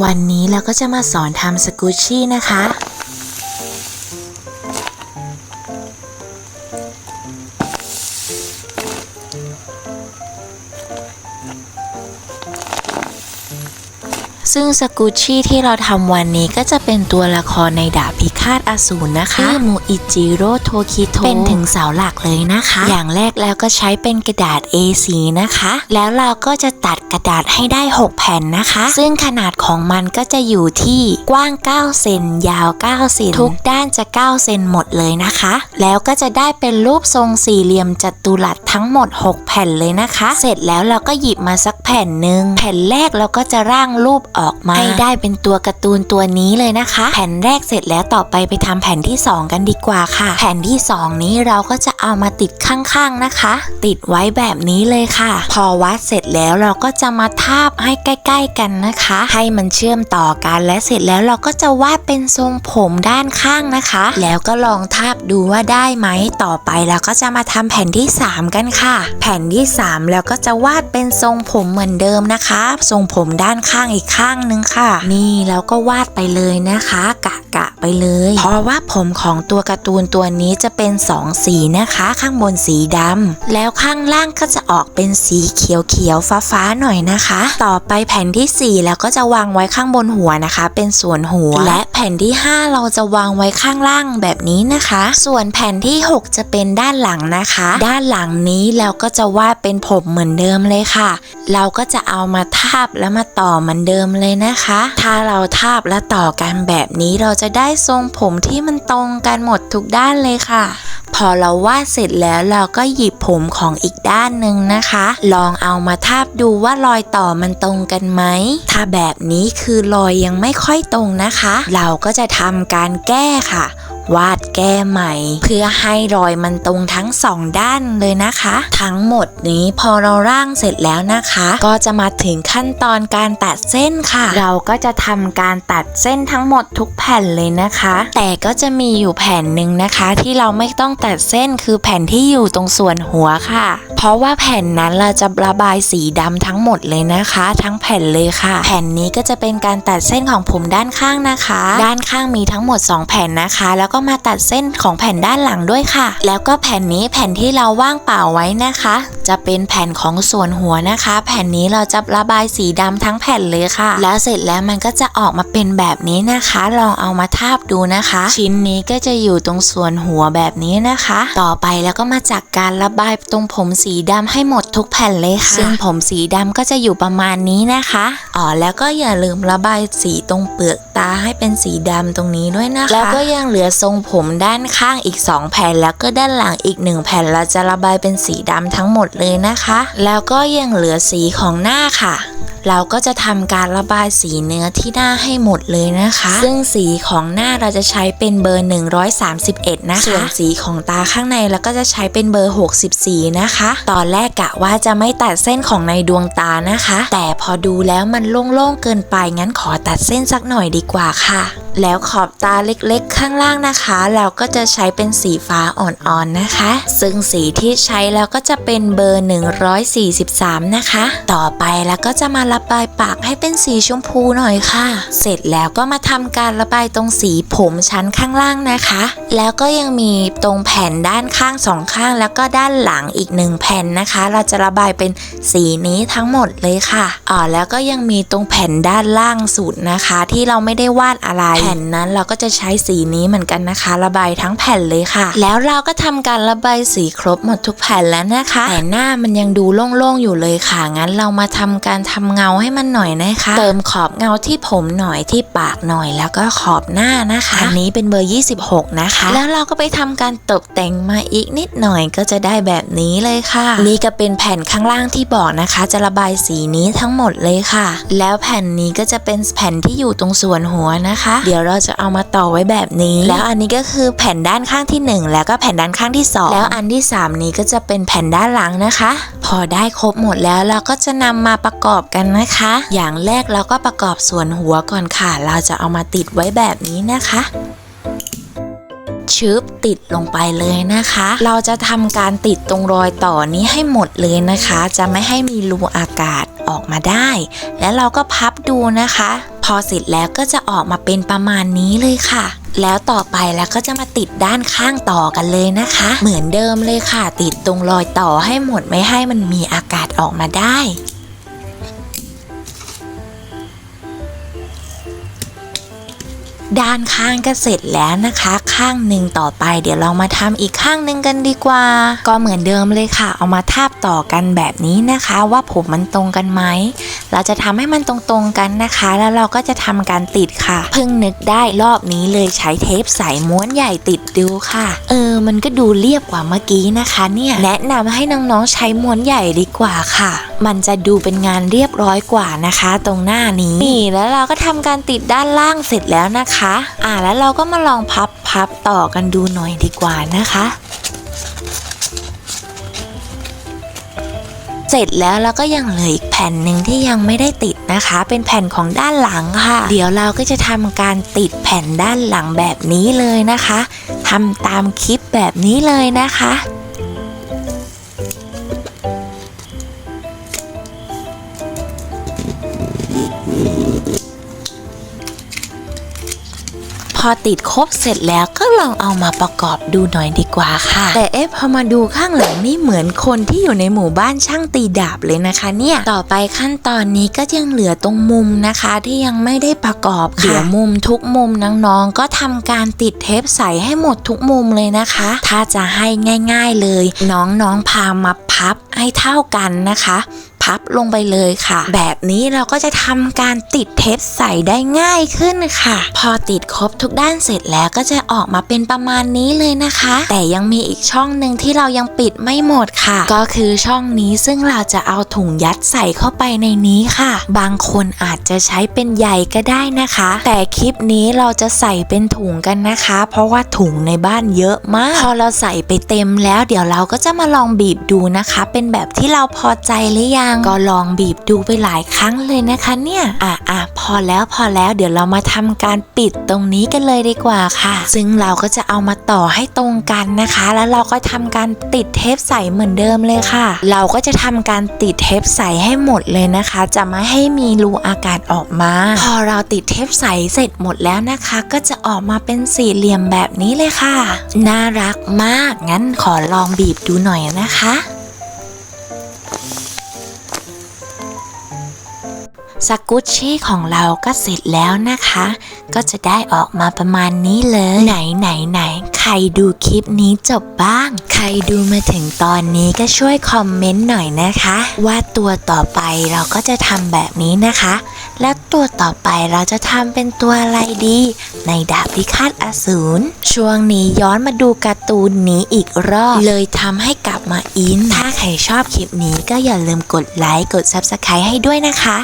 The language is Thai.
วันนี้เราก็จะมาสอนทำสกูชี่นะคะ ซึ่งสกูชชี่ที่เราทำวันนี้ก็จะเป็นตัวละครในดาบพิฆาตอสูรนะคะชื่อมูอิจิโร่โทคิโตเป็นถึงเสาหลักเลยนะคะ อย่างแรกแล้วก็ใช้เป็นกระดาษ A4 นะคะ แล้วเราก็จะตัดกระดาษให้ได้ 6 แผ่นนะคะ ซึ่งขนาดของมันก็จะอยู่ที่กว้าง 9 เซนยาว 9 เซนทุกด้านจะ 9 เซนหมดเลยนะคะ แล้วก็จะได้เป็นรูปทรงสี่เหลี่ยมจัตุรัสทั้งหมด 6 แผ่นเลยนะคะ เสร็จแล้วเราก็หยิบมาสักแผ่นหนึ่งแผ่นแรกเราก็จะร่างรูปออกมาให้ได้เป็นตัวการ์ตูนตัวนี้เลยนะคะ แผ่นแรกเสร็จแล้วต่อไปไปทำแผ่นที่ 2 กันดีกว่าค่ะ แผ่นที่ 2 นี้เราก็จะเอามาติดข้างๆนะคะ ติดไว้แบบนี้เลยค่ะ พอวัดเสร็จแล้วเราก็จะมาทาบให้ใกล้ ๆกันนะคะ ให้มันเชื่อมต่อกันและเสร็จแล้วเราก็จะวาดเป็นทรงผมด้านข้างนะคะ แล้วก็ลองทาบดูว่าได้ไหมต่อไปเราก็จะมาทำแผ่นที่ 3 กันค่ะ แผ่นที่ 3 แล้วก็จะวาดเป็นทรงผมเหมือนเดิมนะคะ ทรงผมด้านข้างอีกข้างนึงค่ะ นี่เราก็วาดไปเลยนะคะ กะกะไปเลย เพราะว่าผมของตัวการ์ตูนตัวนี้จะเป็น 2 สีนะคะ ข้างบนสีดำแล้วข้างล่างก็จะออกเป็นสีเขียวเขียวฟ้าฟ้าๆหน่อยนะคะ ต่อไปแผ่นที่ 4 แล้วก็จะวางไว้ข้างบนหัวนะคะ เป็นส่วนหัว และแผ่นที่ 5 เราจะวางไว้ข้างล่างแบบนี้นะคะ ส่วนแผ่นที่ 6 จะเป็นด้านหลังนะคะ ด้านหลังนี้เราก็จะวาดเป็นผมเหมือนเดิมเลยค่ะ เราก็จะเอามาทาบแล้วมาต่อเหมือนเดิมเลยนะคะ ถ้าเราทาบและต่อกันแบบนี้เราจะได้ทรงผมที่มันตรงกันหมดทุกด้านเลยค่ะ พอเราวาดเสร็จแล้วเราก็หยิบผมของอีกด้านหนึ่งนะคะ ลองเอามาทาบดูว่ารอยต่อมันตรงกันไหม ถ้าแบบนี้คือรอยยังไม่ค่อยตรงนะคะ เราก็จะทำการแก้ค่ะ วาดแก้ใหม่ เพื่อให้รอยมันตรงทั้งสองด้านเลยนะคะ ทั้งหมดนี้พอเราร่างเสร็จแล้วนะคะ ก็จะมาถึงขั้นตอนการตัดเส้นค่ะ เราก็จะทำการตัดเส้นทั้งหมดทุกแผ่นเลยนะคะ แต่ก็จะมีอยู่แผ่นหนึ่งนะคะ ที่เราไม่ต้องตัดเส้นคือแผ่นที่อยู่ตรงส่วนหัวค่ะ เพราะว่าแผ่นนั้นเราจะระบายสีดำทั้งหมดเลยนะคะ ทั้งแผ่นเลยค่ะ แผ่นนี้ก็จะเป็นการตัดเส้นของผมด้านข้างนะคะ ด้านข้างมีทั้งหมด 2 แผ่นนะคะแล้วก็มาตัดเส้นของแผ่นด้านหลังด้วยค่ะ แล้วก็แผ่นนี้แผ่นที่เราว่างเปล่าไว้นะคะ จะเป็นแผ่นของส่วนหัวนะคะ แผ่นนี้เราจะระบายสีดำทั้งแผ่นเลยค่ะ แล้วเสร็จแล้วมันก็จะออกมาเป็นแบบนี้นะคะ ลองเอามาทาบดูนะคะ ชิ้นนี้ก็จะอยู่ตรงส่วนหัวแบบนี้นะคะ ต่อไปแล้วก็มาจากการระบายตรงผมสีดำให้หมดทุกแผ่นเลยค่ะ ซึ่งผมสีดำก็จะอยู่ประมาณนี้นะคะอ๋อแล้วก็อย่าลืมระบายสีตรงเปลือกตาให้เป็นสีดำตรงนี้ด้วยนะคะ แล้วก็ยังเหลือทรงผมด้านข้างอีก 2 แผ่น แล้วก็ด้านหลังอีก 1 แผ่นเราจะระบายเป็นสีดำทั้งหมดเลยนะคะ แล้วก็ยังเหลือสีของหน้าค่ะเราก็จะทำการระบายสีเนื้อที่หน้าให้หมดเลยนะคะ ซึ่งสีของหน้าเราจะใช้เป็นเบอร์ 131 นะคะ ส่วนสีของตาข้างในเราก็จะใช้เป็นเบอร์ 64 นะคะ ตอนแรกกะว่าจะไม่ตัดเส้นของในดวงตานะคะ แต่พอดูแล้วมันโล่งๆเกินไปงั้นขอตัดเส้นสักหน่อยดีกว่าค่ะ แล้วขอบตาเล็กๆ ข้างล่างนะคะ เราก็จะใช้เป็นสีฟ้าอ่อนๆนะคะ ซึ่งสีที่ใช้แล้วก็จะเป็นเบอร์ 143 นะคะ ต่อไปแล้วก็จะมาระบายปากให้เป็นสีชมพูหน่อยค่ะ เสร็จแล้วก็มาทำการระบายตรงสีผมชั้นข้างล่างนะคะ แล้วก็ยังมีตรงแผ่นด้านข้างสองข้าง แล้วก็ด้านหลังอีกหนึ่งแผ่นนะคะ เราจะระบายเป็นสีนี้ทั้งหมดเลยค่ะอ๋อแล้วก็ยังมีตรงแผ่นด้านล่างสุดนะคะ ที่เราไม่ได้วาดอะไรแผ่นนั้นเราก็จะใช้สีนี้เหมือนกันนะคะ ระบายทั้งแผ่นเลยค่ะ แล้วเราก็ทำการระบายสีครบหมดทุกแผ่นแล้วนะคะ แต่หน้ามันยังดูโล่งๆอยู่เลยค่ะ งั้นเรามาทำการทำเงาให้มันหน่อยนะคะ เติมขอบเงาที่ผมหน่อยที่ปากหน่อยแล้วก็ขอบหน้านะคะ อันนี้เป็นเบอร์ 26 นะคะ แล้วเราก็ไปทำการตกแต่งมาอีกนิดหน่อยก็จะได้แบบนี้เลยค่ะ นี่ก็เป็นแผ่นข้างล่างที่บอกนะคะ จะระบายสีนี้ทั้งหมดเลยค่ะ แล้วแผ่นนี้ก็จะเป็นแผ่นที่อยู่ตรงส่วนหัวนะคะเดี๋ยวเราจะเอามาต่อไว้แบบนี้ แล้วอันนี้ก็คือแผ่นด้านข้างที่ 1 แล้วก็แผ่นด้านข้างที่ 2 แล้วอันที่ 3 นี้ก็จะเป็นแผ่นด้านหลังนะคะ พอได้ครบหมดแล้วเราก็จะนำมาประกอบกันนะคะ อย่างแรกเราก็ประกอบส่วนหัวก่อนค่ะ เราจะเอามาติดไว้แบบนี้นะคะชึบติดลงไปเลยนะคะ เราจะทำการติดตรงรอยต่อนี้ให้หมดเลยนะคะ จะไม่ให้มีรูอากาศออกมาได้ แล้วเราก็พับดูนะคะ พอเสร็จแล้วก็จะออกมาเป็นประมาณนี้เลยค่ะ แล้วต่อไปแล้วก็จะมาติดด้านข้างต่อกันเลยนะคะ เหมือนเดิมเลยค่ะ ติดตรงรอยต่อให้หมดไม่ให้มันมีอากาศออกมาได้ด้านข้างก็เสร็จแล้วนะคะ ข้างหนึ่งต่อไป เดี๋ยวเรามาทำอีกข้างหนึ่งกันดีกว่า ก็เหมือนเดิมเลยค่ะ เอามาทาบต่อกันแบบนี้นะคะ ว่าผมมันตรงกันไหม เราจะทำให้มันตรงๆกันนะคะ แล้วเราก็จะทำการติดค่ะ เพิ่งนึกได้รอบนี้เลยใช้เทปใสม้วนใหญ่ติดดูค่ะ เออ มันก็ดูเรียบกว่าเมื่อกี้นะคะ เนี่ยแนะนำให้น้องๆใช้ม้วนใหญ่ดีกว่าค่ะ มันจะดูเป็นงานเรียบร้อยกว่านะคะ ตรงหน้านี้นี่แล้วเราก็ทำการติดด้านล่างเสร็จแล้วนะคะ อ่าแล้วเราก็มาลองพับพับต่อกันดูหน่อยดีกว่านะคะ เสร็จแล้วเราก็ยังเหลืออีกแผ่นหนึ่งที่ยังไม่ได้ติดนะคะ เป็นแผ่นของด้านหลังค่ะ เดี๋ยวเราก็จะทำการติดแผ่นด้านหลังแบบนี้เลยนะคะทำตามคลิปแบบนี้เลยนะคะ อติดครบเสร็จแล้วก็ลองเอามาประกอบดูหน่อยดีกว่าค่ะ แต่เอ๊ะพอมาดูข้างหลังนี่เหมือนคนที่อยู่ในหมู่บ้านช่างตีดาบเลยนะคะ เนี่ยต่อไปขั้นตอนนี้ก็ยังเหลือตรงมุมนะคะ ที่ยังไม่ได้ประกอบค่ะเดี๋ยวมุมทุกมุมน้องๆก็ทำการติดเทปใสให้หมดทุกมุมเลยนะคะ ถ้าจะให้ง่าย ๆเลย น้องๆพามาพับให้เท่ากันนะคะ พับลงไปเลยค่ะ แบบนี้เราก็จะทำการติดเทปใส่ได้ง่ายขึ้นค่ะ พอติดครบทุกด้านเสร็จแล้วก็จะออกมาเป็นประมาณนี้เลยนะคะ แต่ยังมีอีกช่องหนึ่งที่เรายังปิดไม่หมดค่ะ ก็คือช่องนี้ซึ่งเราจะเอาถุงยัดใส่เข้าไปในนี้ค่ะ บางคนอาจจะใช้เป็นใหญ่ก็ได้นะคะ แต่คลิปนี้เราจะใส่เป็นถุงกันนะคะ เพราะว่าถุงในบ้านเยอะมาก พอเราใส่ไปเต็มแล้ว เดี๋ยวเราก็จะมาลองบีบดูนะคะเป็นแบบที่เราพอใจหรือยัง ก็ลองบีบดูไปหลายครั้งเลยนะคะเนี่ยอะอะพอแล้วพอแล้วเดี๋ยวเรามาทำการปิดตรงนี้กันเลยดีกว่าค่ะ ซึ่งเราก็จะเอามาต่อให้ตรงกันนะคะ แล้วเราก็ทำการติดเทปใสเหมือนเดิมเลยค่ะ เราก็จะทำการติดเทปใสให้หมดเลยนะคะ จะไม่ให้มีรูอากาศออกมา พอเราติดเทปใสเสร็จหมดแล้วนะคะ ก็จะออกมาเป็นสี่เหลี่ยมแบบนี้เลยค่ะ น่ารักมาก งั้นขอลองบีบดูหน่อยนะคะ สกุชชี่ของเราก็เสร็จแล้วนะคะ ก็จะได้ออกมาประมาณนี้เลย ไหนไหนไหนใครดูคลิปนี้จบบ้าง ใครดูมาถึงตอนนี้ก็ช่วยคอมเมนต์หน่อยนะคะ ว่าตัวต่อไปเราก็จะทำแบบนี้นะคะ แล้วตัวต่อไปเราจะทำเป็นตัวอะไรดี ในดาบพิฆาตอสูรช่วงนี้ย้อนมาดูการ์ตูนนี้อีกรอบ เลยทำให้กลับมาอิน ถ้าใครชอบคลิปนี้ก็อย่าลืมกดไลค์กด Subscribe ให้ด้วยนะคะ